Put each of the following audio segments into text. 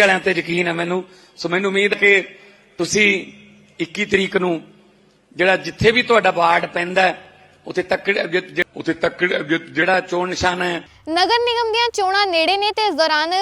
ਵਾਲਿਆਂ ਤੇ ਯਕੀਨ ਹੈ ਮੈਨੂੰ। ਸੋ ਮੈਨੂੰ ਉਮੀਦ ਕਿ ਤੁਸੀਂ 21 ਤਰੀਕ ਨੂੰ ਜਿਹੜਾ ਜਿੱਥੇ ਵੀ ਤੁਹਾਡਾ ਵਾਰਡ ਪੈਂਦਾ ਹੈ, ਉੱਥੇ ਤੱਕ ਉੱਥੇ ਤੱਕ ਜਿਹੜਾ ਚੋਣ ਨਿਸ਼ਾਨ ਹੈ। ਨਗਰ ਨਿਗਮ ਦੀਆਂ ਚੋਣਾਂ ਨੇੜੇ ਨੇ ਤੇ ਇਸ ਦੌਰਾਨ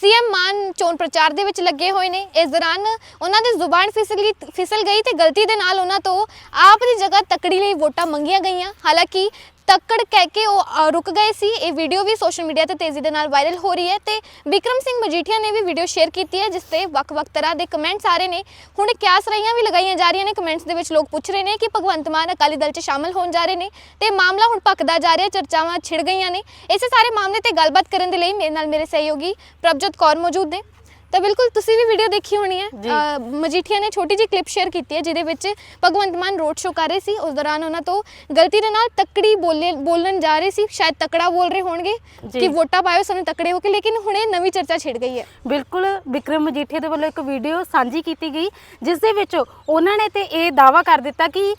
ਸੀਐਮ ਮਾਨ ਚੋਣ ਪ੍ਰਚਾਰ ਦੇ ਵਿੱਚ ਲੱਗੇ ਹੋਏ ਨੇ। ਇਸ ਦੌਰਾਨ ਉਹਨਾਂ ਦੀ ਜ਼ੁਬਾਨ ਫਿਸਲ ਗਈ ਫਿਸਲ ਗਈ ਤੇ ਗਲਤੀ ਦੇ ਨਾਲ ਉਹਨਾਂ ਤੋਂ ਆਪ ਦੀ ਜਗ੍ਹਾ ਤੱਕੜੀ ਲਈ ਵੋਟਾਂ ਮੰਗੀਆਂ ਗਈਆਂ। ਹਾਲਾਂਕਿ ਤੱਕੜ ਕਹਿ ਕੇ ਉਹ ਅ, ਰੁਕ ਗਏ ਸੀ। ਇਹ ਵੀਡੀਓ ਵੀ ਸੋਸ਼ਲ ਮੀਡੀਆ ਤੇ ਤੇਜ਼ੀ ਦੇ ਨਾਲ ਵਾਇਰਲ ਹੋ ਰਹੀ ਹੈ ਤੇ ਵਿਕਰਮ ਸਿੰਘ ਮਜੀਠੀਆ ਨੇ ਵੀ ਵੀਡੀਓ ਸ਼ੇਅਰ ਕੀਤੀ ਹੈ ਜਿਸ ਤੇ ਵੱਖ-ਵੱਖ ਤਰ੍ਹਾਂ ਦੇ ਕਮੈਂਟਸ ਆ ਰਹੇ ਨੇ। ਹੁਣ ਕਿਆਸ ਰਹੀਆਂ ਵੀ ਲਗਾਈਆਂ ਜਾ ਰਹੀਆਂ ਨੇ। ਕਮੈਂਟਸ ਦੇ ਵਿੱਚ ਲੋਕ ਪੁੱਛ ਰਹੇ ਨੇ ਕਿ ਭਗਵੰਤ ਮਾਨ ਅਕਾਲੀ ਦਲ 'ਚ ਸ਼ਾਮਲ ਹੋਣ ਜਾ ਰਹੇ ਨੇ ਤੇ ਮਾਮਲਾ ਹੁਣ ਭਖਦਾ ਜਾ ਰਿਹਾ ਚਰਚਾਵਾਂ ਛਿੜ ਗਈਆਂ ਨੇ। ਇਸੇ ਸਾਰੇ ਮਾਮਲੇ ਤੇ ਗੱਲਬਾਤ ਕਰਨ ਦੇ ਲਈ ਮੇਰੇ ਨਾਲ ਮੇਰੇ ਸਹਿਯੋਗੀ ਪ੍ਰਭਜੋਤ ਕੌਰ ਮੌਜੂਦ ਨੇ। ਤਾਂ ਬਿਲਕੁਲ ਤੁਸੀਂ ਵੀ ਵੀਡੀਓ ਦੇਖੀ ਹੋਣੀ ਹੈ। ਜੀ। ਮਜੀਠੀਆ ਨੇ ਛੋਟੀ ਜਿਹੀ ਕਲਿੱਪ ਸ਼ੇਅਰ ਕੀਤੀ ਹੈ ਜਿਹਦੇ ਵਿੱਚ ਭਗਵੰਤ ਮਾਨ ਰੋਡ ਸ਼ੋਅ ਕਰ ਰਹੇ ਸੀ। ਉਸ ਦੌਰਾਨ ਉਹਨਾਂ ਤੋਂ ਗਲਤੀ ਦੇ ਨਾਲ ਤੱਕੜੀ ਬੋਲੇ ਬੋਲਣ ਜਾ ਰਹੇ ਸੀ। ਸ਼ਾਇਦ ਤੱਕੜਾ ਬੋਲ ਰਹੇ ਹੋਣਗੇ ਜੀ। ਕਿ ਵੋਟਾਂ ਪਾਇਓ ਸਾਨੂੰ ਤੱਕੜੇ ਹੋ ਕੇ ਲੇਕਿਨ ਹੁਣੇ ਨਵੀਂ ਚਰਚਾ ਛਿੜ ਗਈ ਹੈ। ਬਿਲਕੁਲ ਵਿਕਰਮ ਮਜੀਠੀਆ ਦੇ ਵੱਲੋਂ ਇੱਕ ਵੀਡੀਓ ਸਾਂਝੀ ਕੀਤੀ ਗਈ ਜਿਸ ਦੇ ਵਿੱਚ ਉਹਨਾਂ ਨੇ ਤੇ ਇਹ ਦਾਵਾ ਕਰ ਦਿੱਤਾ ਕਿ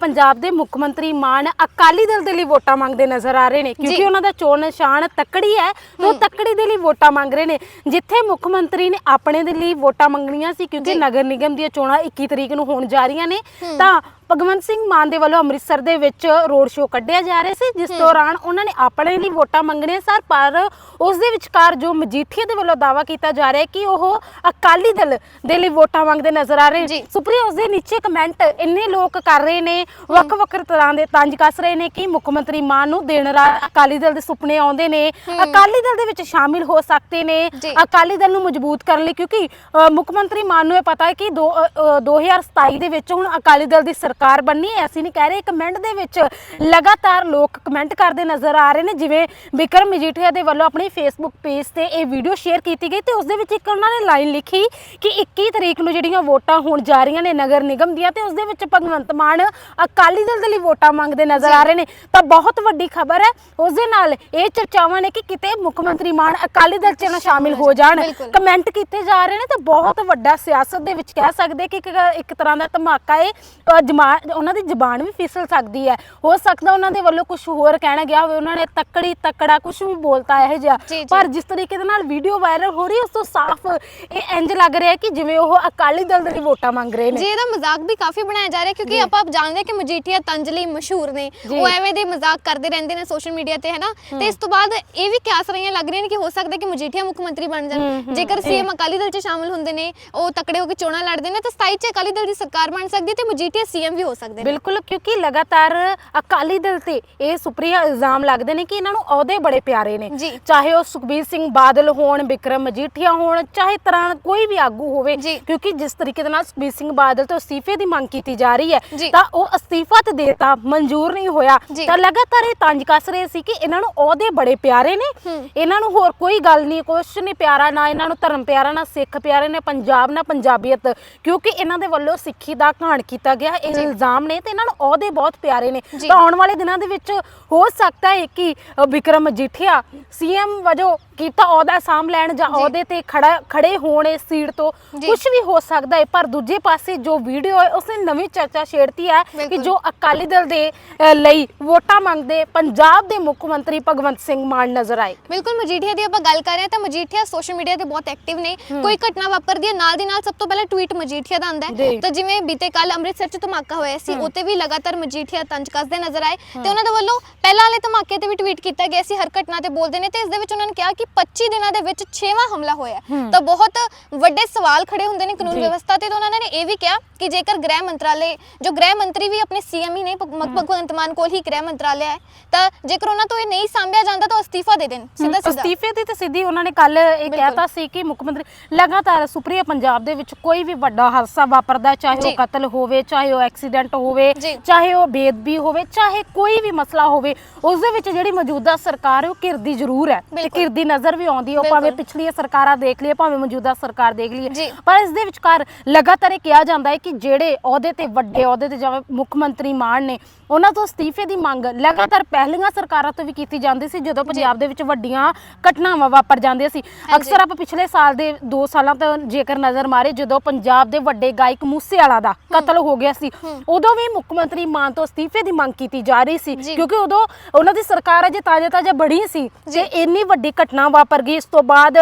ਪੰਜਾਬ ਦੇ ਮੁੱਖ ਮੰਤਰੀ ਮਾਨ ਅਕਾਲੀ ਦਲ ਦੇ ਲਈ ਵੋਟਾਂ ਮੰਗਦੇ ਨਜ਼ਰ ਆ ਰਹੇ ਨੇ। ਜੀ। ਕਿਉਂਕਿ ਉਹਨਾਂ ਦਾ ਚੋਣ ਨਿਸ਼ਾਨ ਤੱਕੜੀ ਹੈ ਉਹ ਤੱਕੜੀ ਦੇ ਲਈ ਵੋਟਾਂ ਮੰਗ ਰਹੇ ਨੇ। ਜਿੱਥੇ ਮੁੱਖ ਮੰਤਰੀ ਨੇ ਆਪਣੇ ਦੇ ਲਈ ਵੋਟਾਂ ਮੰਗਣੀਆਂ ਸੀ ਕਿਉਂਕਿ। ਨਗਰ ਨਿਗਮ ਦੀਆਂ ਚੋਣਾਂ 21 ਤਰੀਕ ਨੂੰ ਹੋਣ ਜਾ ਰਹੀਆਂ ਨੇ ਤਾਂ ਭਗਵੰਤ ਸਿੰਘ ਮਾਨ ਦੇ ਵੱਲੋਂ ਅੰਮ੍ਰਿਤਸਰ ਦੇ ਵਿੱਚ ਰੋਡ ਸ਼ੋਅ ਕੱਢਿਆ ਜਾ ਰਿਹਾ ਸੀ ਜਿਸ ਦੌਰਾਨ ਉਹਨਾਂ ਨੇ ਆਪਣੇ ਲਈ ਵੋਟਾਂ ਮੰਗਣੀਆਂ ਸਰ ਪਰ ਉਸ ਦੇ ਵਿਚਕਾਰ ਜੋ ਮਜੀਠੀਆ ਦੇ ਵੱਲੋਂ ਦਾਵਾ ਕੀਤਾ ਜਾ ਰਿਹਾ ਹੈ ਕਿ ਉਹ ਅਕਾਲੀ ਦਲ ਦੇ ਲਈ ਵੋਟਾਂ ਮੰਗਦੇ ਨਜ਼ਰ ਆ ਰਹੇ। ਨੇ। ਸੁਪਰੀਆ ਉਸ ਦੇ ਨੀਚੇ ਕਮੈਂਟ ਇੰਨੇ ਲੋਕ ਕਰ ਰਹੇ ਨੇ ਵੱਖ ਵੱਖ ਤਰ੍ਹਾਂ ਦੇ ਤੰਜ ਕੱਸ ਰਹੇ ਨੇ ਕਿ ਮੁੱਖ ਮੰਤਰੀ ਮਾਨ ਨੂੰ ਦਿਨ ਰਾਤ ਅਕਾਲੀ ਦਲ ਦੇ ਸੁਪਨੇ ਆਉਂਦੇ ਨੇ। ਅਕਾਲੀ ਦਲ ਦੇ ਵਿੱਚ ਸ਼ਾਮਿਲ ਹੋ ਸਕਦੇ ਨੇ। ਅਕਾਲੀ ਦਲ ਨੂੰ ਮਜ਼ਬੂਤ ਕਰਨ ਲਈ ਕਿਉਂਕਿ ਮੁੱਖ ਮੰਤਰੀ ਮਾਨ ਨੂੰ ਇਹ ਪਤਾ ਹੈ ਕਿ ਦੋ- ਅ, ਅ, 2027 ਦੇ ਵਿੱਚ ਹੁਣ ਅਕਾਲੀ ਦਲ ਦੀ ਸਰਕਾਰ ਬਣਨੀ ਹੈ ਅਸੀਂ ਨਹੀਂ ਕਹਿ ਰਹੇ। ਕਮੈਂਟ ਦੇ ਵਿੱਚ ਲਗਾਤਾਰ ਲੋਕ ਕਮੈਂਟ ਕਰਦੇ ਨਜ਼ਰ ਆ ਰਹੇ ਨੇ ਜਿਵੇਂ ਵਿਕਰਮ ਮਜੀਠੀਆ ਦੇ ਵੱਲੋਂ ਆਪਣੀ ਫੇਸਬੁੱਕ ਪੇਜ ਤੇ ਇਹ ਵੀਡੀਓ ਸ਼ੇਅਰ ਕੀਤੀ ਗਈ ਤੇ ਉਸ ਦੇ ਵਿੱਚ ਇੱਕ ਉਹਨਾਂ ਨੇ ਲਾਈਨ ਲਿਖੀ ਕਿ 21 ਤਰੀਕ ਨੂੰ ਜਿਹੜੀਆਂ ਵੋਟਾਂ ਹੋਣ ਜਾ ਰਹੀਆਂ ਨੇ ਨਗਰ ਨਿਗਮ ਦੀਆਂ ਤੇ ਉਸ ਦੇ ਵਿੱਚ ਭਗਵੰਤ ਮਾਨ ਅਕਾਲੀ ਦਲ ਦੇ ਲਈ ਵੋਟਾਂ ਮੰਗਦੇ ਨਜ਼ਰ ਆ ਰਹੇ ਨੇ। ਤਾਂ ਬਹੁਤ ਵੱਡੀ ਖਬਰ ਹੈ ਉਸ ਦੇ ਨਾਲ ਇਹ ਚਰਚਾਵਾਂ ਨੇ ਕਿ ਕਿਤੇ ਮੁੱਖ ਮੰਤਰੀ ਮਾਨ ਅਕਾਲੀ ਦਲ 'ਚ ਨਾ ਸ਼ਾਮਿਲ ਹੋ ਜਾਣ। ਕਮੈਂਟ ਕੀਤੇ ਜਾ ਰਹੇ ਨੇ ਤਾਂ ਬਹੁਤ ਵੱਡਾ ਸਿਆਸਤ ਦੇ ਵਿੱਚ ਕਹਿ ਸਕਦੇ ਕਿ ਇੱਕ ਤਰ੍ਹਾਂ ਦਾ ਧਮਾਕਾ ਹੈ ਅ, ਜਮਾ ਉਹਨਾਂ ਦੀ ਜ਼ਬਾਨ ਵੀ ਫਿਸਲ ਸਕਦੀ ਹੈ ਹੋ ਸਕਦਾ ਉਹਨਾਂ ਦੇ ਵੱਲੋਂ ਕੁਝ ਹੋਰ ਕਹਿਣਾ ਗਿਆ ਹੋਵੇ ਉਹਨਾਂ ਨੇ ਤੱਕੜੀ ਤੱਕੜਾ ਕੁਝ ਵੀ ਬੋਲਤਾ ਇਹ ਜਿਹਾ ਜੀ, ਜੀ। ਪਰ ਜਿਸ ਤਰੀਕੇ ਦੇ ਨਾਲ ਵੀਡੀਓ ਵਾਇਰਲ ਹੋ ਰਹੀ ਹੈ ਉਸ ਤੋਂ ਸਾਫ਼ ਇਹ ਇੰਜ ਲੱਗ ਰਿਹਾ ਹੈ ਕਿ ਜਿਵੇਂ ਉਹ ਅਕਾਲੀ ਦਲ ਦੇ ਵੋਟਾਂ ਮੰਗ ਰਹੇ ਜੀ ਨੇ ਇਹਦਾ ਮਜ਼ਾਕ ਵੀ ਕਾਫੀ ਬਣਾਇਆ ਜਾ ਰਿਹਾ ਕਿਉਂਕਿ ਜੀ। ਆਪਾਂ ਜਾਣਦੇ ਕਿ ਮਜੀਠੀਆ ਤੰਜ ਲਈ ਮਸ਼ਹੂਰ ਨੇ ਜੀ। ਉਹ ਐਵੇਂ ਦੇ ਮਜ਼ਾਕ ਕਰਦੇ ਰਹਿੰਦੇ ਨੇ ਸੋਸ਼ਲ ਮੀਡੀਆ ਤੇ ਹੈ ਨਾ ਤੇ ਇਸ ਤੋਂ ਬਾਅਦ ਇਹ ਵੀ ਕਿਆਸ ਰਹੀਆਂ ਲੱਗ ਰਹੀਆਂ ਨੇ ਕਿ ਹੋ ਸਕਦਾ ਕਿ ਮਜੀਠੀਆ ਮੁੱਖ ਮੰਤਰੀ ਬਣ ਜਾਣ ਜੇਕਰ। ਸੀਐਮ ਅਕਾਲੀ ਦਲ 'ਚ ਸ਼ਾਮਲ ਹੁੰਦੇ ਨੇ ਉਹ ਤਕੜੇ ਹੋ ਕੇ ਚੋਣਾਂ ਲੜਦੇ ਨੇ ਤਾਂ 27 'ਚ ਅਕਾਲੀ ਦਲ ਦੀ ਸਰਕਾਰ ਬਣ ਸਕਦੀ ਤੇ ਮਜੀਠੀਆ ਸੀਐਮ ਵੀ ਹੋ ਸਕਦੇ ਨੇ ਬਿਲਕੁਲ ਕਿਉਂਕਿ ਲਗਾਤਾਰ ਅਕਾਲੀ ਦਲ ਤੇ ਇਹ ਸੁਪਰੀਆ ਇਲਜ਼ਾਮ ਲੱਗਦੇ ਨੇ ਕਿ ਇਹਨਾਂ ਨੂੰ ਅਹੁਦੇ ਬੜੇ ਪਿਆਰੇ ਨੇ। ਚਾਹੇ ਉਹ ਸੁਖਬੀਰ ਸਿੰਘ ਬਾਦਲ ਹੋਣ ਵਿਕਰਮ ਮਜੀਠੀਆ ਹੋਣ ਚਾਹੇ ਤਰ੍ਹਾਂ ਕੋਈ ਵੀ ਆਗੂ ਹੋਵੇ। ਕਿਉਂਕਿ ਜਿਸ ਤਰੀਕੇ ਦੇ ਨਾਲ ਸੁਖਬੀਰ ਸਿੰਘ ਬਾਦਲ ਤੋਂ ਅਸਤੀਫੇ ਦੀ ਮੰਗ ਕੀਤੀ ਜਾ ਰਹੀ ਹੈ। ਤਾਂ ਉਹ ਅਸਤੀਫਾ ਤੇ ਦੇਤਾ ਮਨਜ਼ੂਰ ਨਹੀਂ ਹੋਇਆ। ਤਾਂ ਲਗਾਤਾਰ ਇਹ ਤੰਜ ਕੱਸ ਰਹੇ ਸੀ ਕਿ ਇਹਨਾਂ ਨੂੰ ਅਹੁਦੇ ਬੜੇ ਪਿਆਰੇ ਨੇ। ਇਹਨਾਂ ਨੂੰ ਹੋਰ ਕੋਈ ਗੱਲ ਨਹੀਂ ਕੁਛ ਨਹੀਂ ਪਿਆਰਾ ਨਾ ਇਹਨਾਂ ਨੂੰ ਧਰਮ ਪਿਆਰਾ ਨਾ ਸਿੱਖ ਪਿਆਰੇ ਨੇ ਪੰਜਾਬ ਨਾ ਪੰਜਾਬੀਅਤ ਕਿਉਂਕਿ ਇਹਨਾਂ ਦੇ ਵੱਲੋਂ ਸਿੱਖੀ ਦਾ ਘਾਣ ਕੀਤਾ ਗਿਆ ਇਹ ਇਲਜ਼ਾਮ ਨੇ ਤੇ ਇਹਨਾਂ ਨੂੰ ਅਹੁਦੇ ਬਹੁਤ ਪਿਆਰੇ ਨੇ ਜੀ। ਤਾਂ ਆਉਣ ਵਾਲੇ ਦਿਨਾਂ ਦੇ ਵਿੱਚ ਹੋ ਸਕਦਾ ਹੈ ਕਿ ਅ, ਵਿਕਰਮ ਮਜੀਠੀਆ ਸੀਐਮ ਵਜੋਂ ਕੀਤਾ ਅਹੁਦਾ ਸਾਂਭ ਲੈਣ ਜਾਂ ਜੀ। ਅਹੁਦੇ ਤੇ ਖੜਾ ਖੜੇ ਹੋਣ ਇਸ ਸੀਟ ਤੋਂ ਜੀ। ਕੁਝ ਵੀ ਹੋ ਸਕਦਾ ਹੈ ਪਰ ਦੂਜੇ ਪਾਸੇ ਜੋ ਵੀਡੀਓ ਹੈ ਉਸਨੇ ਨਵੀਂ ਚਰਚਾ ਛੇੜਤੀ ਹੈ ਕਿ ਬਿਲਕੁਲ। ਜੋ ਅਕਾਲੀ ਦਲ ਦੇ ਅ, ਲਈ ਵੋਟਾਂ ਮੰਗਦੇ ਪੰਜਾਬ ਦੇ ਮੁੱਖ ਮੰਤਰੀ ਭਗਵੰਤ ਸਿੰਘ ਮਾਨ ਨਜ਼ਰ ਆਏ ਬਿਲਕੁਲ ਮਜੀਠੀਆ ਦੀ ਆਪਾਂ ਗੱਲ ਕਰ ਰਹੇ ਹਾਂ ਤਾਂ ਮਜੀਠੀਆ ਸੋਸ਼ਲ ਮੀਡੀਆ ਤੇ ਬਹੁਤ ਐਕਟਿਵ ਨੇ ਕੋਈ ਘਟਨਾ ਵਾਪਰਦੀ ਹੈ ਨਾਲ ਦੀ ਨਾਲ ਸਭ ਤੋਂ ਪਹਿਲਾਂ ਟਵੀਟ ਮਜੀਠੀਆ ਦਾ ਆਉਂਦਾ ਹੈ ਜੀ। ਤਾਂ ਜਿਵੇਂ ਬੀਤੇ ਕੱਲ ਅੰਮ੍ਰਿਤਸਰ 'ਚ ਧਮਾਕਾ ਹੋਇਆ ਸੀ ਉੱਤੇ ਵੀ ਲਗਾਤਾਰ ਮਜੀਠੀਆ ਤੰਜ ਕੱਸਦੇ ਨਜ਼ਰ ਆਏ ਤੇ ਉਹਨਾਂ ਦੇ ਵੱਲੋਂ ਪਹਿਲਾਂ ਵਾਲੇ ਧਮਾਕੇ ਤੇ ਵੀ ਟਵੀਟ ਕੀਤਾ ਗਿਆ ਸੀ ਹਰ ਘਟਨਾ ਤੇ ਬੋਲਦੇ ਨੇ ਤੇ ਇਸ ਦੇ ਵਿੱਚ ਉਹਨਾਂ ਨੇ ਕਿਹਾ ਕਿ 25 ਦਿਨਾਂ ਦੇ ਵਿੱਚ 6ਵਾਂ ਹਮਲਾ ਹੋਇਆ। ਤਾਂ ਬਹੁਤ ਵੱਡੇ ਸਵਾਲ ਖੜੇ ਹੁੰਦੇ ਨੇ ਕਾਨੂੰਨ। ਵਿਵਸਥਾ ਤੇ ਤਾਂ ਉਹਨਾਂ ਨੇ ਇਹ ਵੀ ਕਿਹਾ ਕਿ ਜੇਕਰ ਗ੍ਰਹਿ ਮੰਤਰਾਲੇ ਜੋ ਗ੍ਰਹਿ ਮੰਤਰੀ ਵੀ ਆਪਣੇ ਸੀਐਮ ਹੀ ਨੇ ਭਗ- ਭਗਵੰਤ ਮਾਨ ਕੋਲ ਹੀ ਗ੍ਰਹਿ ਮੰਤਰਾਲੇ ਹੈ ਤਾਂ ਜੇਕਰ ਉਹਨਾਂ ਤੋਂ ਇਹ ਨਹੀਂ ਸਾਂਭਿਆ ਜਾਂਦਾ ਤਾਂ ਅਸਤੀਫਾ ਦੇ ਦੇਣ ਸਿੱਧਾ ਸਿੱਧਾ ਅਸਤੀਫੇ ਦੀ ਤੇ ਸਿੱਧੀ ਉਹਨਾਂ ਨੇ ਕੱਲ ਇਹ। ਕਹਿਤਾ ਸੀ ਕਿ ਮੁੱਖ ਮੰਤਰੀ ਲਗਾਤਾਰ ਸੁਪਰੀਆ ਪੰਜਾਬ ਦੇ ਵਿੱਚ ਕੋਈ ਵੀ ਵੱਡਾ ਹਾਦਸਾ ਵਾਪਰਦਾ ਚਾਹੇ। ਉਹ ਕਤਲ ਹੋਵੇ ਚਾਹੇ ਉਹ ਐਕਸੀਡੈਂਟ ਹੋਵੇ। ਚਾਹੇ ਉਹ ਬੇਦਬੀ ਹੋਵੇ ਚਾਹੇ ਕੋਈ ਵੀ ਮਸਲਾ ਹੋਵੇ ਉਸ ਦੇ ਵਿੱਚ ਜਿਹੜੀ ਮੌਜੂਦਾ ਸਰਕਾਰ ਹੈ ਉਹ ਘਿਰਦੀ ਜ਼ਰੂਰ ਹੈ ਤੇ। ਘਿਰਦੀ ਨਜ਼ਰ ਵੀ ਆਉਂਦੀ ਹੈ ਉਹ। ਭਾਵੇਂ ਪਿਛਲੀਆਂ ਸਰਕਾਰਾਂ ਦੇਖ ਲਈਏ ਭਾਵੇਂ ਮੌਜੂਦਾ ਸਰਕਾਰ ਦੇਖ। ਲਈਏ ਪਰ ਇਸ ਦੇ ਵਿਚਕਾਰ ਲਗਾਤਾਰ ਇਹ ਕਿਹਾ ਜਾਂਦਾ ਹੈ ਕਿ ਜਿਹੜੇ ਅਹੁਦੇ ਤੇ ਵੱਡੇ ਅਹੁਦੇ ਤੇ ਜਿਵੇਂ ਮੁੱਖ ਮੰਤਰੀ ਮਾਨ ਨੇ ਉਹਨਾਂ ਤੋਂ ਅਸਤੀਫੇ ਦੀ ਮੰਗ ਲਗਾਤਾਰ ਪਹਿਲੀਆਂ ਸਰਕਾਰਾਂ ਤੋਂ ਵੀ ਕੀਤੀ ਜਾਂਦੀ ਸੀ ਜਦੋਂ ਪੰਜਾਬ ਦੇ ਵਿੱਚ ਵੱਡੀਆਂ ਘਟਨਾਵਾਂ ਵਾਪਰ ਜਾਂਦੀਆਂ ਸੀ ਅਕਸਰ ਆਪਾਂ ਪਿਛਲੇ ਸਾਲ ਦੇ 2 ਸਾਲਾਂ ਤੋਂ ਜੇਕਰ ਨਜ਼ਰ ਮਾਰੇ ਜਦੋਂ ਪੰਜਾਬ ਦੇ ਵੱਡੇ ਗਾਇਕ ਮੂਸੇਵਾਲਾ ਦਾ ਕਤਲ ਹੋ ਗਿਆ ਸੀ ਉਦੋਂ ਵੀ ਮੁੱਖ ਮੰਤਰੀ ਮਾਨ ਤੋਂ ਅਸਤੀਫੇ ਦੀ ਮੰਗ ਕੀਤੀ ਜਾ ਰਹੀ ਸੀ। ਕਿਉਂਕਿ ਉਦੋਂ ਉਹਨਾਂ ਦੀ ਸਰਕਾਰ ਅਜੇ ਤਾਜ਼ਾ ਤਾਜ਼ਾ ਬੜੀ ਸੀ ਜੀ। ਤੇ ਇੰਨੀ ਵੱਡੀ ਘਟਨਾ ਵਾਪਰ ਗਈ ਇਸ ਤੋਂ ਬਾਅਦ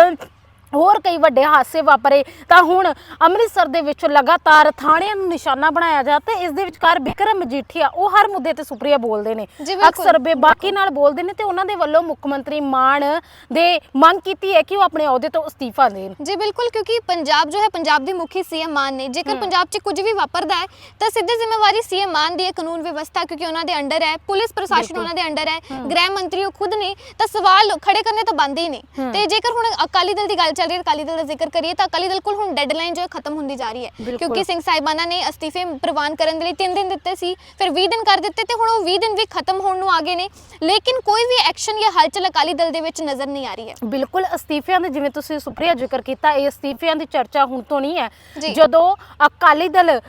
ਹੋਰ ਕਈ ਵੱਡੇ ਹਾਦਸੇ ਵਾਪਰੇ ਤਾਂ ਹੁਣ ਅੰਮ੍ਰਿਤਸਰ ਦੇ ਵਿੱਚ ਲਗਾਤਾਰ ਥਾਣਿਆਂ ਨੂੰ ਨਿਸ਼ਾਨਾ ਬਣਾਇਆ ਜਾ ਤੇ ਇਸ ਦੇ ਵਿਚਕਾਰ ਬਿਕਰਮ ਮਜੀਠੀਆ ਉਹ ਹਰ ਮੁੱਦੇ ਤੇ ਸੁਪਰੀਆ ਬੋਲਦੇ ਨੇ। ਅਕਸਰ ਬੇਬਾਕੀ ਨਾਲ ਬੋਲਦੇ ਨੇ ਤੇ ਉਹਨਾਂ ਦੇ ਵੱਲੋਂ ਮੁੱਖ ਮੰਤਰੀ ਮਾਨ ਦੇ ਮੰਗ ਕੀਤੀ ਹੈ ਕਿ ਉਹ ਆਪਣੇ ਅਹੁਦੇ ਤੋਂ ਅਸਤੀਫਾ ਦੇਣ। ਜੀ ਬਿਲਕੁਲ ਕਿਉਂਕਿ ਪੰਜਾਬ ਜੋ ਹੈ ਪੰਜਾਬ ਦੇ ਮੁਖੀ ਸੀਐਮ ਮਾਨ ਨੇ। ਜੇਕਰ ਪੰਜਾਬ 'ਚ ਕੁਝ ਵੀ ਵਾਪਰਦਾ ਹੈ ਤਾਂ ਸਿੱਧੀ ਜ਼ਿੰਮੇਵਾਰੀ ਸੀਐਮ ਮਾਨ ਦੀ ਹੈ ਕਾਨੂੰਨ ਵਿਵਸਥਾ ਕਿਉਂਕਿ ਉਹਨਾਂ ਦੇ ਅੰਡਰ ਹੈ ਪੁਲਿਸ ਪ੍ਰਸ਼ਾਸਨ ਉਹਨਾਂ ਦੇ ਅੰਡਰ ਹੈ ਗ੍ਰਹਿ ਮੰਤਰੀ ਉਹ ਖੁਦ ਨੇ ਤਾਂ ਸਵਾਲ ਖੜੇ ਕਰਨੇ ਤਾਂ ਬੰਦ ਹੀ ਨਹੀਂ ਤੇ ਜੇਕਰ ਹੁਣ ਅਕਾਲੀ ਦਲ ਦੀ ਗੱਲ ਚੱਲ ਰਹੀ ਹੈ ਅਕਾਲੀ ਦਲ ਦਾ ਜ਼ਿਕਰ ਕਰੀਏ ਤਾਂ ਅਕਾਲੀ ਦਲ ਕੋਲ ਹੁਣ ਡੈਡਲਾਈਨ ਜੋ ਹੈ ਖਤਮ ਹੁੰਦੀ ਜਾ ਰਹੀ ਹੈ। ਕਿਉਂਕਿ ਸਿੰਘ ਸਾਹਿਬਾਨਾ ਨੇ ਅਸਤੀਫੇ ਪ੍ਰਵਾਨ ਕਰਨ ਦੇ ਲਈ 3 ਦਿਨ ਦਿੱਤੇ ਸੀ ਫਿਰ 20 ਦਿਨ ਕਰ ਦਿੱਤੇ ਤੇ ਹੁਣ ਉਹ 20 ਦਿਨ ਵੀ ਖਤਮ ਹੋਣ ਨੂੰ ਆ ਗਏ ਨੇ ਲੇਕਿਨ ਕੋਈ ਵੀ ਐਕਸ਼ਨ ਜਾਂ ਹਲਚਲ ਅਕਾਲੀ ਦਲ ਦੇ ਵਿੱਚ ਨਜ਼ਰ ਨਹੀਂ ਆ ਰਹੀ ਹੈ ਬਿਲਕੁਲ ਅਸਤੀਫਿਆਂ ਦੇ ਜਿਵੇਂ ਤੁਸੀਂ ਸੁਪਰੀਆ ਜ਼ਿਕਰ ਕੀਤਾ ਇਹ ਅਸਤੀਫਿਆਂ ਦੀ ਚਰਚਾ ਹੁਣ ਤੋਂ ਨਹੀਂ ਹੈ। ਜਦੋਂ ਅਕਾਲੀ ਦਲ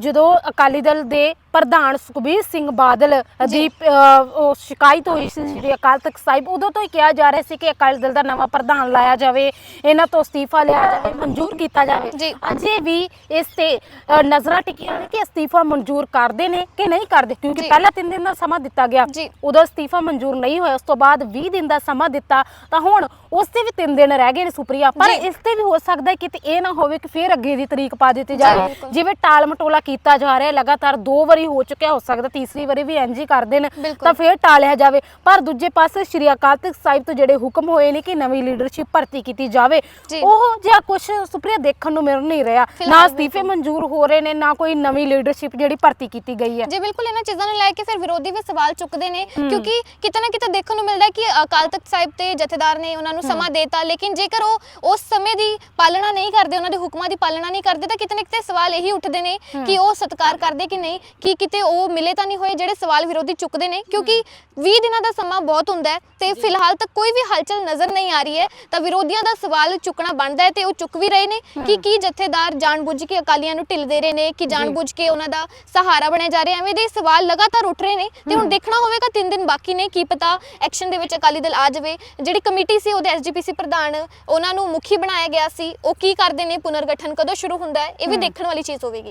ਜਦੋਂ ਅਕਾਲੀ ਦਲ ਦੇ ਪ੍ਰਧਾਨ ਸੁਖਬੀਰ ਸਿੰਘ ਬਾਦਲ ਦੀ ਉਹ ਸ਼ਿਕਾਇਤ ਹੋਈ ਸੀ ਸ੍ਰੀ ਅਕਾਲ ਤਖਤ ਸਾਹਿਬ ਉਦੋਂ ਤੋਂ ਹੀ ਕਿਹਾ ਜਾ ਰਿਹਾ ਸੀ ਕਿ ਅਕਾਲੀ ਦਲ ਦਾ ਨਵਾਂ ਪ੍ਰਧਾਨ ਲਾਇਆ ਜਾਵੇ ਇਹਨਾਂ ਤੋਂ ਅਸਤੀਫਾ ਲਿਆ ਜਾਵੇ ਮਨਜ਼ੂਰ ਕੀਤਾ ਜਾਵੇ। ਅਜੇ ਵੀ ਇਸ ਤੇ ਨਜ਼ਰਾਂ ਟਿਕੀਆਂ ਨੇ ਕਿ ਅਸਤੀਫਾ ਮਨਜ਼ੂਰ ਕਰਦੇ ਨੇ ਕਿ ਨਹੀਂ ਕਰਦੇ ਕਿਉਂਕਿ। ਪਹਿਲਾਂ 3 ਦਿਨ ਦਾ ਸਮਾਂ ਦਿੱਤਾ ਗਿਆ। ਉਦੋਂ ਅਸਤੀਫਾ ਮਨਜ਼ੂਰ ਨਹੀਂ ਹੋਇਆ ਉਸ ਤੋਂ ਬਾਅਦ 20 ਦਿਨ ਦਾ ਸਮਾਂ ਦਿੱਤਾ ਤਾਂ ਹੁਣ ਉਸ ਤੇ ਵੀ 3 ਦਿਨ ਰਹਿ ਗਏ ਨੇ ਸੁਪਰੀਆ ਪਰ। ਇਸ ਤੇ ਵੀ ਹੋ ਸਕਦਾ ਹੈ ਕਿ ਇਹ ਨਾ ਹੋਵੇ ਕਿ ਫੇਰ ਅੱਗੇ ਦੀ ਤਰੀਕ ਪਾ ਦਿੱਤੀ ਜਾਵੇ। ਜਿਵੇਂ ਟਾਲ ਮਟੋਲਾ ਕੀਤਾ ਜਾ ਰਿਹਾ ਲਗਾਤਾਰ ਦੋ ਵਾਰੀ ਹੋ ਚੁੱਕਿਆ ਹੋ ਸਕਦਾ ਤੀਸਰੀ ਵਾਰੀ ਵੀ ਇੰਝ ਹੀ ਕਰ ਦੇਣ ਬਿਲਕੁਲ। ਤਾਂ ਫੇਰ ਟਾਲਿਆ ਜਾਵੇ। ਪਰ ਦੂਜੇ ਪਾਸੇ ਸ਼੍ਰੀ ਅਕਾਲ ਤਖਤ ਸਾਹਿਬ ਤੋਂ ਜਿਹੜੇ ਹੁਕਮ ਹੋਏ ਨੇ ਕਿ ਨਵੀਂ ਲੀਡਰਸ਼ਿਪ ਭਰਤੀ ਕੀਤੀ ਜਾਵੇ ਜੀ। ਉਹ ਜਿਹਾ ਕੁਝ ਸੁਪਰੀਆ ਦੇਖਣ ਨੂੰ ਮਿਲ ਨਹੀਂ ਰਿਹਾ। ਫਿਲਹਾਲ ਨਾ ਅਸਤੀਫੇ ਮਨਜ਼ੂਰ ਹੋ ਰਹੇ ਨੇ ਨਾ ਕੋਈ ਨਵੀਂ ਲੀਡਰਸ਼ਿਪ ਜਿਹੜੀ ਭਰਤੀ ਕੀਤੀ ਗਈ ਹੈ। ਜੀ ਬਿਲਕੁਲ ਇਹਨਾਂ ਚੀਜ਼ਾਂ ਨੂੰ ਲੈ ਕੇ ਫਿਰ ਵਿਰੋਧੀ ਵੀ ਸਵਾਲ ਚੁੱਕਦੇ ਨੇ ਕਿਉਂਕਿ ਕਿਤੇ ਨਾ ਕਿਤੇ ਦੇਖਣ ਨੂੰ ਮਿਲਦਾ ਹੈ ਕਿ ਅਕਾਲ ਤਖਤ ਸਾਹਿਬ ਤੇ ਜਥੇਦਾਰ ਨੇ ਉਹਨਾਂ ਨੂੰ ਸਮਾਂ ਦੇਤਾ ਲੇਕਿਨ ਜੇਕਰ ਉਹ ਉਸ ਸਮੇਂ ਦੀ ਪਾਲਣਾ ਨਹੀਂ ਕਰਦੇ ਉਹਨਾਂ ਦੇ ਹੁਕਮਾਂ ਦੀ ਪਾਲਣਾ ਨਹੀਂ ਕਰਦੇ ਤਾਂ ਕਿਤੇ ਨਾ ਕਿਤੇ ਸਵਾਲ ਇਹੀ ਉੱਠਦੇ ਨੇ ਕਿ ਉਹ ਸਤਿਕਾਰ ਕਰਦੇ ਕਿ ਨਹੀਂ ਕਿ ਕਿਤੇ ਉਹ ਮਿਲੇ ਤਾਂ ਨਹੀਂ ਹੋਏ ਜਿਹੜੇ ਸਵਾਲ ਵਿਰੋਧੀ ਚੁੱਕਦੇ ਨੇ ਕਿਉਂਕਿ 20 ਦਿਨਾਂ ਦਾ ਸਮਾਂ ਬਹੁਤ ਹੁੰਦਾ ਹੈ ਤੇ ਫਿਲਹਾਲ ਤੱਕ ਕੋਈ ਵੀ ਹਲਚਲ ਨਜ਼ਰ ਨਹੀਂ ਆ ਰਹੀ ਹੈ ਤਾਂ ਵਿਰੋਧੀਆਂ ਦਾ ਸਵਾਲ ਚੁੱਕਣਾ ਬਣਦਾ ਹੈ ਤੇ ਉਹ ਚੁੱਕ ਵੀ ਰਹੇ ਨੇ ਕਿ ਕੀ ਜਥੇਦਾਰ ਜਾਣਬੁੱਝ ਕੇ ਅਕਾਲੀਆਂ ਨੂੰ ਢਿੱਲ ਦੇ ਰਹੇ ਨੇ ਕਿ ਜਾਣਬੁੱਝ ਕੇ ਉਹਨਾਂ ਦਾ ਸਹਾਰਾ ਬਣਿਆ ਜਾ ਰਿਹਾ ਐਵੇਂ ਦੇ ਸਵਾਲ ਲਗਾਤਾਰ ਉੱਠ ਰਹੇ ਨੇ ਤੇ ਹੁਣ ਦੇਖਣਾ ਹੋਵੇਗਾ 3 ਦਿਨ ਬਾਕੀ ਨੇ ਕੀ ਪਤਾ ਐਕਸ਼ਨ ਦੇ ਵਿੱਚ ਅਕਾਲੀ ਦਲ ਆ ਜਾਵੇ। ਜਿਹੜੀ ਕਮੇਟੀ ਸੀ ਉਹਦੇ ਐਸਜੀਪੀਸੀ ਪ੍ਰਧਾਨ ਉਹਨਾਂ ਨੂੰ ਮੁਖੀ ਬਣਾਇਆ ਗਿਆ ਸੀ ਉਹ ਕੀ ਕਰਦੇ ਨੇ ਪੁਨਰਗਠਨ ਕਦੋਂ ਸ਼ੁਰੂ ਹੁੰਦਾ ਹੈ ਇਹ ਵੀ ਦੇਖਣ ਵਾਲੀ ਚੀਜ਼ ਹੋਵੇਗੀ।